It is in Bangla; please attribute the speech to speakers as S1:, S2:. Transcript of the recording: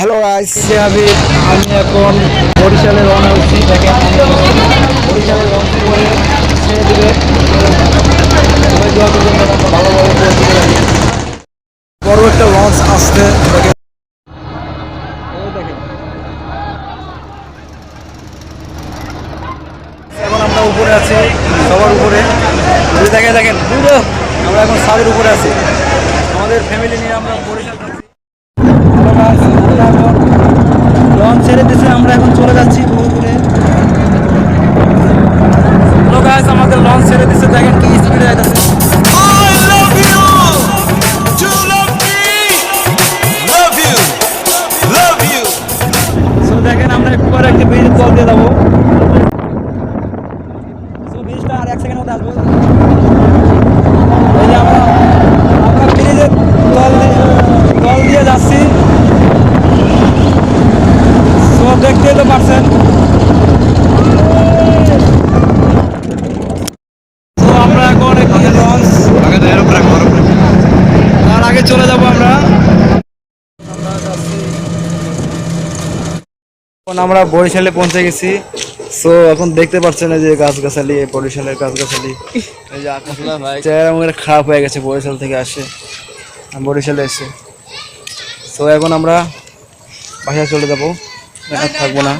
S1: হ্যালো গাইস
S2: আমি এখন বরিশালে রওনা হচ্ছি। দেখেন বরিশালে লঞ্চ করে ছেড়ে
S1: বড় একটা লঞ্চ আসছে। এখন আমরা উপরে আছি, সবার উপরে। দেখে দেখেন আমরা এখন ছাদের উপরে আছি। আমাদের ফ্যামিলি নিয়ে আমরা বরিশাল যাচ্ছি
S2: এখন লঞ্চ ছেড়ে দিয়েছে আমরা এখন চলে যাচ্ছি
S1: হ্যালো গাইস আমাদের লঞ্চ ছেড়ে দিচ্ছে দেখেন কি স্পিডে.
S2: সো দেখেন আমরা একটু পরে একটা ব্রিজ কল দিয়ে যাব। সো ব্রিজটা আর এক সেকেন্ড মধ্যে আসব। আমরা ব্রিজের তল দিয়ে তল দিয়ে যাচ্ছি। দেখতেই তো পারছেন। আমরা এখন আগে চলে আমরা।
S1: এখন আমরা বরিশালে পৌঁছে গেছি। সো এখন দেখতে পাচ্ছেন এই যে গাছগাছালি, এই বরিশালের গাছগাছালি। এই যে খারাপ হয়ে গেছে বরিশাল থেকে আসে। বরিশালে এসে। সো এখন আমরা বাসায় চলে যাব। থাকবো না